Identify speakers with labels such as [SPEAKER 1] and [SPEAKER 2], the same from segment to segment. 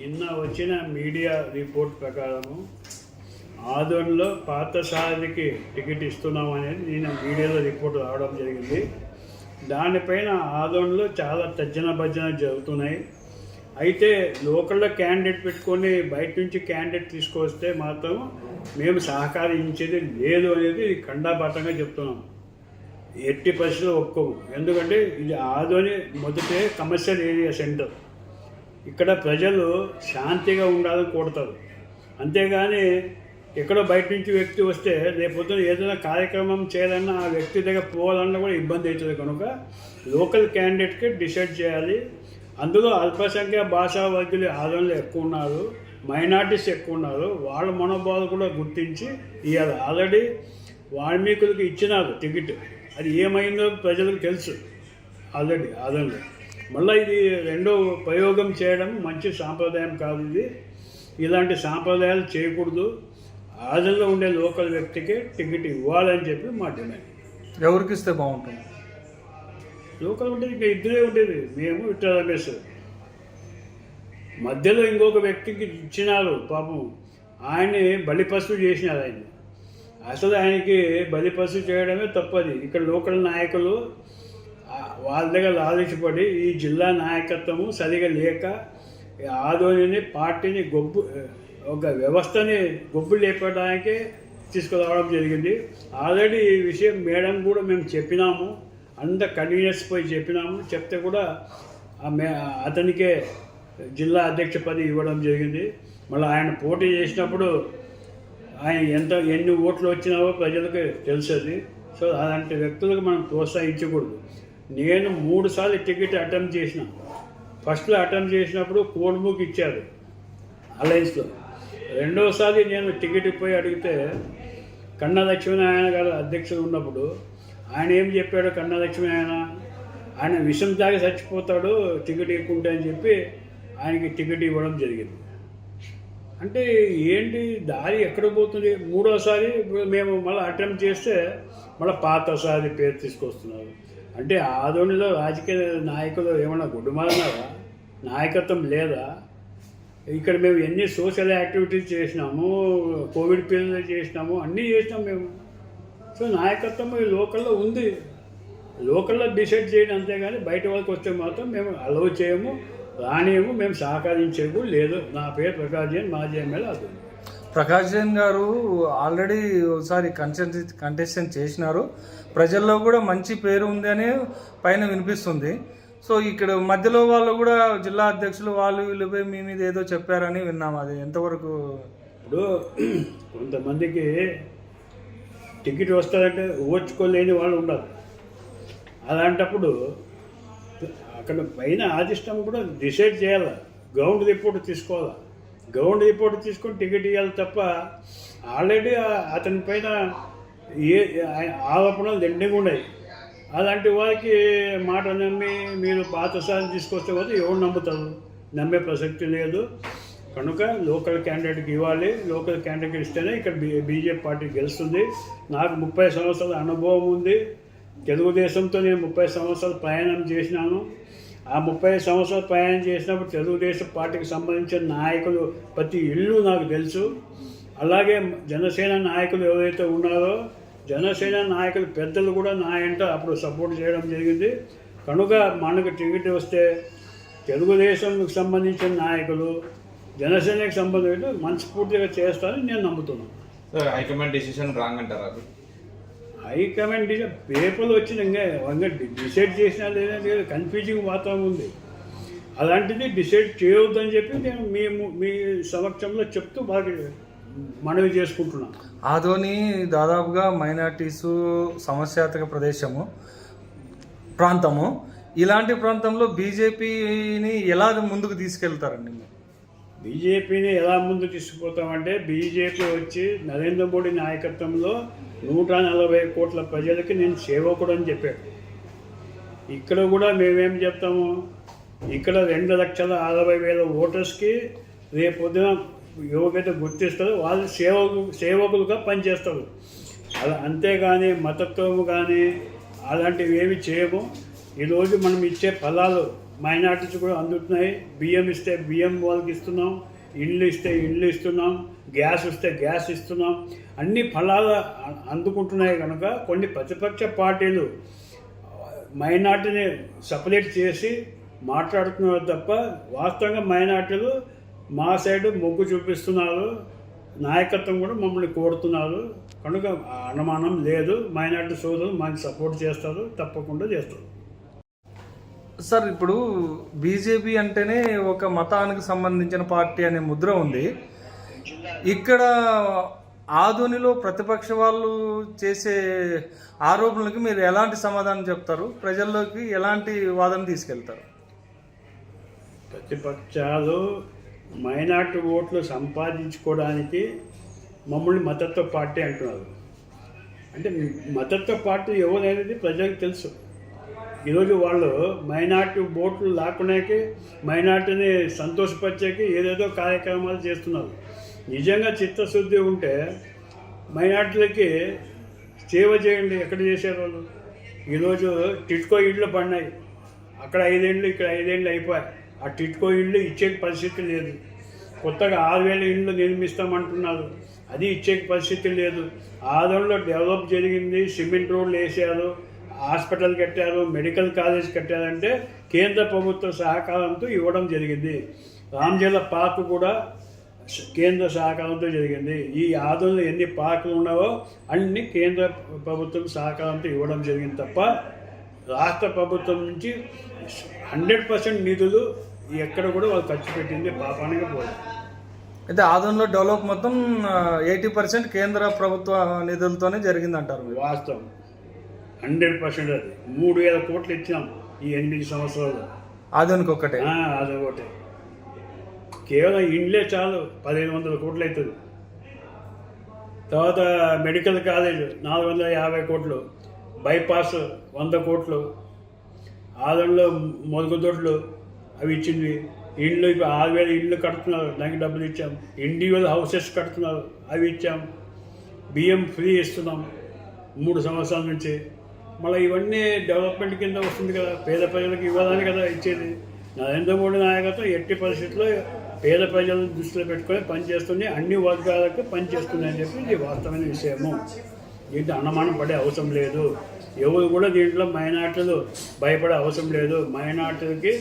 [SPEAKER 1] నిన్న వచ్చిన media report ప్రకారము ఆదోన్లో పార్థసారథికి టికెట్ ఇస్తున్నాం అనేది నేను మీడియాలో రిపోర్ట్ రావడం జరిగింది. దానిపైన ఆదోన్లో చాలా తర్జన భర్జన జరుగుతున్నాయి. అయితే లోకల్లో క్యాండిడేట్ పెట్టుకొని బయట నుంచి క్యాండిడేట్ తీసుకొస్తే మాత్రం మేము సహకరించేది లేదు అనేది ఖండాపాఠంగా చెప్తున్నాం. ఎట్టి పరిస్థితులు ఒప్పుకోము. ఎందుకంటే ఇది ఆదోని మొదటే కమర్షియల్ ఏరియా సెంటర్. ఇక్కడ ప్రజలు శాంతిగా ఉండాలని కోరుతారు. అంతేగాని ఎక్కడో బయట నుంచి వ్యక్తి వస్తే రేపొద్దున ఏదైనా కార్యక్రమం చేయాలన్నా ఆ వ్యక్తి దగ్గర పోవాలన్నా కూడా ఇబ్బంది అవుతుంది. కనుక లోకల్ క్యాండిడేట్కి డిసైడ్ చేయాలి. అందులో అల్పసంఖ్య భాషా వర్గులు ఆదరణలు ఎక్కువ ఉన్నారు. మైనార్టీస్ ఎక్కువ ఉన్నారు. వాళ్ళ మనోభావాలు కూడా గుర్తించి ఇవాళ ఆల్రెడీ వాల్మీకులకు ఇచ్చినారు టికెట్. అది ఏమైందో ప్రజలకు తెలుసు. ఆల్రెడీ ఆదరణలో. మళ్ళీ ఇది రెండో ప్రయోగం చేయడం మంచి సాంప్రదాయం కాదు ఇది. ఇలాంటి సాంప్రదాయాలు చేయకూడదు. ఆదరణలో ఉండే లోకల్ వ్యక్తికి టికెట్ ఇవ్వాలని చెప్పి మా డిమాండ్.
[SPEAKER 2] ఎవరికి ఇస్తే బాగుంటుంది?
[SPEAKER 1] లోకల్ ఉండేది ఇంకా ఇద్దరే ఉండేది. మేము విఠల రమేష్. మధ్యలో ఇంకొక వ్యక్తికి ఇచ్చినారు పాపం. ఆయన్ని బలిపశు చేసినారు ఆయన అసలు ఆయనకి బలిపశు చేయడమే తప్పది. ఇక్కడ లోకల్ నాయకులు వాళ్ళ దగ్గర లాలించబడి ఈ జిల్లా నాయకత్వము సరిగా లేక ఈ ఆదోనిని పార్టీని గొబ్బు ఒక వ్యవస్థని గొబ్బు లేపడానికి తీసుకురావడం జరిగింది. ఆల్రెడీ ఈ విషయం మేడం కూడా మేము చెప్పినాము. అంత కన్వీనియన్స్ పోయి చెప్పినాము. చెప్తే కూడా ఆ మే అతనికే జిల్లా అధ్యక్ష పదవి ఇవ్వడం జరిగింది. మళ్ళీ ఆయన పోటీ చేసినప్పుడు ఆయన ఎంత ఎన్ని ఓట్లు వచ్చినావో ప్రజలకు తెలుసది. సో అలాంటి వ్యక్తులకు మనం ప్రోత్సహించకూడదు. నేను మూడుసార్లు టికెట్ అటెంప్ట్ చేసిన. ఫస్ట్లో అటెంప్ట్ చేసినప్పుడు కోడ్ బుక్ ఇచ్చారు అలయన్స్లో. రెండోసారి నేను టికెట్ పోయి అడిగితే కన్నా లక్ష్మీనారాయణ గారు అధ్యక్షుడు ఉన్నప్పుడు ఆయన ఏం చెప్పాడు కన్నా లక్ష్మీనారాయణ? ఆయన విషం తాగి చచ్చిపోతాడు టికెట్ ఇవ్వకుంటే అని చెప్పి ఆయనకి టికెట్ ఇవ్వడం జరిగింది. అంటే ఏంటి? దారి ఎక్కడ పోతుంది? మూడోసారి మేము మళ్ళీ అటెంప్ట్ చేస్తే మళ్ళీ పాతసారి పేరు తీసుకొస్తున్నారు. అంటే ఆదోనిలో రాజకీయ నాయకులు ఏమన్నా గుడ్డుమాలన్నారా? నాయకత్వం లేదా? ఇక్కడ మేము ఎన్ని సోషల్ యాక్టివిటీస్ చేసినాము కోవిడ్ పీరియడ్లో చేసినాము అన్నీ చేసినాం మేము. సో నాయకత్వం ఈ లోకల్లో ఉంది. లోకల్లో డిసైడ్ చేయడం అంతేగాని బయట వాళ్ళకి వస్తే మాత్రం మేము అలవ్ చేయము రానియము మేము సహకరించేము లేదు. నా పేరు ప్రకాశ్ జైన్ మాజీ ఎమ్మెల్యే అది
[SPEAKER 2] ప్రకాష్ జైన్ గారు ఆల్రెడీ ఒకసారి కంటెస్ట్ కంటెస్టెంట్ చేసినారు. ప్రజల్లో కూడా మంచి పేరు ఉంది అని పైన వినిపిస్తుంది. సో ఇక్కడ మధ్యలో వాళ్ళు కూడా జిల్లా అధ్యక్షులు వాళ్ళు వీళ్ళపై మీ మీద ఏదో చెప్పారని విన్నాం అది. ఎంతవరకు
[SPEAKER 1] ఇప్పుడు కొంతమందికి టికెట్ వస్తుందంటే ఓర్చుకోలేని వాళ్ళు ఉండరు అలాంటప్పుడు అక్కడ పైన ఆదిష్టం కూడా డిసైడ్ చేయాలి. గ్రౌండ్ రిపోర్ట్ తీసుకోవాలి. గ్రౌండ్ రిపోర్ట్ తీసుకొని టికెట్ ఇవ్వాలి తప్ప ఆల్రెడీ అతని పైన ఏ ఆరోపణలు దండిగా ఉన్నాయి. అలాంటి వారికి మాట నమ్మి మీరు పాతసారి తీసుకొస్తే పోతే ఎవరు నమ్ముతారు? నమ్మే ప్రసక్తి లేదు. కనుక లోకల్ క్యాండిడేట్కి ఇవ్వాలి. లోకల్ క్యాండిడేట్కి ఇస్తేనే ఇక్కడ బీ బీజేపీ పార్టీ గెలుస్తుంది. నాకు ముప్పై సంవత్సరాల అనుభవం ఉంది. తెలుగుదేశంతో నేను ముప్పై సంవత్సరాలు ప్రయాణం చేసినాను. ఆ ముప్పై సంవత్సరాలు ప్రయాణం చేసినప్పుడు తెలుగుదేశం పార్టీకి సంబంధించిన నాయకులు ప్రతి ఇల్లు నాకు తెలుసు. అలాగే జనసేన నాయకులు ఎవరైతే ఉన్నారో జనసేన నాయకులు పెద్దలు కూడా నా ఎంట అప్పుడు సపోర్ట్ చేయడం జరిగింది. కనుక మనకు టికెట్ వస్తే తెలుగుదేశంకి సంబంధించిన నాయకులు జనసేనకి సంబంధించిన మనస్ఫూర్తిగా చేస్తారని నేను నమ్ముతున్నాను.
[SPEAKER 3] సార్ హైకమాండ్ డిసిషన్ రాంగ్ అంటారు అది?
[SPEAKER 1] హైకమాండ్ పేపర్లు వచ్చిన ఇంకా ఇంకా డిసైడ్ చేసినా లేదా కన్ఫ్యూజింగ్ వాతావరణం ఉంది. అలాంటిది డిసైడ్ చేయవద్దని చెప్పి నేను మేము మీ సమక్షంలో చెప్తూ బాగా మనవి చేసుకుంటున్నాం.
[SPEAKER 2] ఆదోని దాదాపుగా మైనార్టీస్ సమస్యాత్మక ప్రదేశము ప్రాంతము. ఇలాంటి ప్రాంతంలో బీజేపీని ఎలా ముందుకు తీసుకెళ్తారండి మీరు?
[SPEAKER 1] బీజేపీని ఎలా ముందు తీసుకుపోతామంటే బీజేపీ వచ్చి నరేంద్ర మోడీ నాయకత్వంలో నూట నలభై కోట్ల ప్రజలకి నేను సేవకుడు అని చెప్పాడు. ఇక్కడ కూడా మేమేం చెప్తాము? ఇక్కడ రెండు లక్షల అరవై వేల ఓటర్స్కి రేపొద్దున ఎవరికైతే గుర్తిస్తారు వాళ్ళు సేవకు సేవకులుగా పనిచేస్తారు. అలా అంతేగాని మతత్వము కానీ అలాంటివి ఏమి చేయము. ఈరోజు మనం ఇచ్చే ఫలాలు మైనార్టీస్ కూడా అందుతున్నాయి. బియ్యం ఇస్తే బియ్యం వాళ్ళకి ఇస్తున్నాం. ఇండ్లు ఇస్తే ఇండ్లు ఇస్తున్నాం. గ్యాస్ ఇస్తే గ్యాస్ ఇస్తున్నాం. అన్ని ఫలాలు అందుకుంటున్నాయి కనుక కొన్ని ప్రతిపక్ష పార్టీలు మైనార్టీని సపరేట్ చేసి మాట్లాడుతున్నారు తప్ప వాస్తవంగా మైనార్టీలు మా సైడ్ మొగ్గు చూపిస్తున్నారు. నాయకత్వం కూడా మమ్మల్ని కోరుతున్నారు. కనుక అనుమానం లేదు. మైనార్టీ సోదరులు మాకు సపోర్ట్ చేస్తారు. తప్పకుండా చేస్తారు.
[SPEAKER 2] సార్ ఇప్పుడు బీజేపీ అంటేనే ఒక మతానికి సంబంధించిన పార్టీ అనే ముద్ర ఉంది. ఇక్కడ ఆధునిలో ప్రతిపక్ష వాళ్ళు చేసే ఆరోపణలకు మీరు ఎలాంటి సమాధానం చెప్తారు? ప్రజల్లోకి ఎలాంటి వాదన తీసుకెళ్తారు?
[SPEAKER 1] ప్రతిపక్షాలు మైనార్టీ ఓట్లు సంపాదించుకోవడానికి మమ్మల్ని మతత్వ పార్టీ అంటున్నారు. అంటే మతత్వ పార్టీ ఎవరనేది ప్రజలకు తెలుసు. ఈరోజు వాళ్ళు మైనార్టీ ఓట్లు లాక్కునేకి మైనార్టీని సంతోషపరిచేకి ఏదేదో కార్యక్రమాలు చేస్తున్నారు. నిజంగా చిత్తశుద్ధి ఉంటే మైనార్టీలకి సేవ చేయండి. ఎక్కడ చేశారు వాళ్ళు? ఈరోజు టిట్కో ఇళ్ళు పడినాయి. అక్కడ ఐదేళ్ళు ఇక్కడ ఐదేళ్ళు అయిపోయాయి. ఆ టిట్కో ఇళ్ళు ఇచ్చే పరిస్థితి లేదు. కొత్తగా ఆరు వేల ఇళ్ళు నిర్మిస్తామంటున్నారు. అది ఇచ్చే పరిస్థితి లేదు. ఆదంలో డెవలప్ జరిగింది సిమెంట్ రోడ్లు వేసారు హాస్పిటల్ కట్టారు మెడికల్ కాలేజ్ కట్టారంటే కేంద్ర ప్రభుత్వ సహకారంతో ఇవ్వడం జరిగింది. రామ్జల పార్క్ కూడా కేంద్ర సహకారంతో జరిగింది. ఈ ఆదంలో ఎన్ని పార్కులు ఉన్నావో అన్ని కేంద్ర ప్రభుత్వం సహకారంతో ఇవ్వడం జరిగింది తప్ప రాష్ట్ర ప్రభుత్వం నుంచి హండ్రెడ్ పర్సెంట్ నిధులు ఎక్కడ కూడా వాళ్ళు ఖర్చు పెట్టింది పాపానికి పోలేదు.
[SPEAKER 2] అయితే ఆదంలో డెవలప్ మొత్తం ఎయిటీ పర్సెంట్ కేంద్ర ప్రభుత్వ నిధులతోనే జరిగిందంటారు
[SPEAKER 1] వాస్తవం. హండ్రెడ్ పర్సెంట్ అది. మూడు వేల కోట్లు ఇచ్చినాం ఈ ఎనిమిది సంవత్సరాలు
[SPEAKER 2] ఆధునిక ఒక్కటే
[SPEAKER 1] ఆ, అదొకటి కేవలం ఇండ్లే చాలు పదిహేను వందల కోట్లు అవుతుంది తర్వాత మెడికల్ కాలేజ్ నాలుగు వందల యాభై కోట్లు. బైపాస్ వంద కోట్లు. ఆదంలో మొలకదొడ్లు అవి ఇచ్చింది. ఇండ్లు ఇప్పుడు ఆరు వేల ఇండ్లు కడుతున్నారు దానికి డబ్బులు ఇచ్చాం. ఇండివిజువల్ హౌసెస్ కడుతున్నారు అవి ఇచ్చాం. బియ్యం ఫ్రీ ఇస్తున్నాం మూడు సంవత్సరాల నుంచి. మళ్ళీ ఇవన్నీ డెవలప్మెంట్ కింద వస్తుంది కదా పేద ప్రజలకు ఇవ్వాలని కదా ఇచ్చేది. నరేంద్ర మోడీ నాయకత్వం ఎట్టి పరిస్థితుల్లో పేద ప్రజలను దృష్టిలో పెట్టుకొని పనిచేస్తుంది అన్ని వర్గాలకు పనిచేస్తుంది అని చెప్పి ఇది వాస్తవమైన విషయము. దీంట్లో అనుమానం పడే అవసరం లేదు. ఎవరు కూడా దీంట్లో మైనార్టీలు భయపడే అవసరం లేదు. మైనార్టీలకి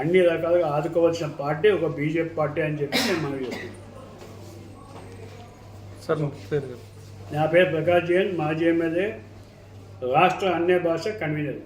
[SPEAKER 1] అన్ని రకాలుగా ఆదుకోవాల్సిన పార్టీ ఒక బీజేపీ పార్టీ అని చెప్పి నేను మనవి చేస్తున్నాను.
[SPEAKER 2] సార్.
[SPEAKER 1] నా పేరు ప్రకాష్ జైన్ మాజీ ఎమ్మెల్యే. రాష్ట్ర అన్య భాష కన్వీనర్.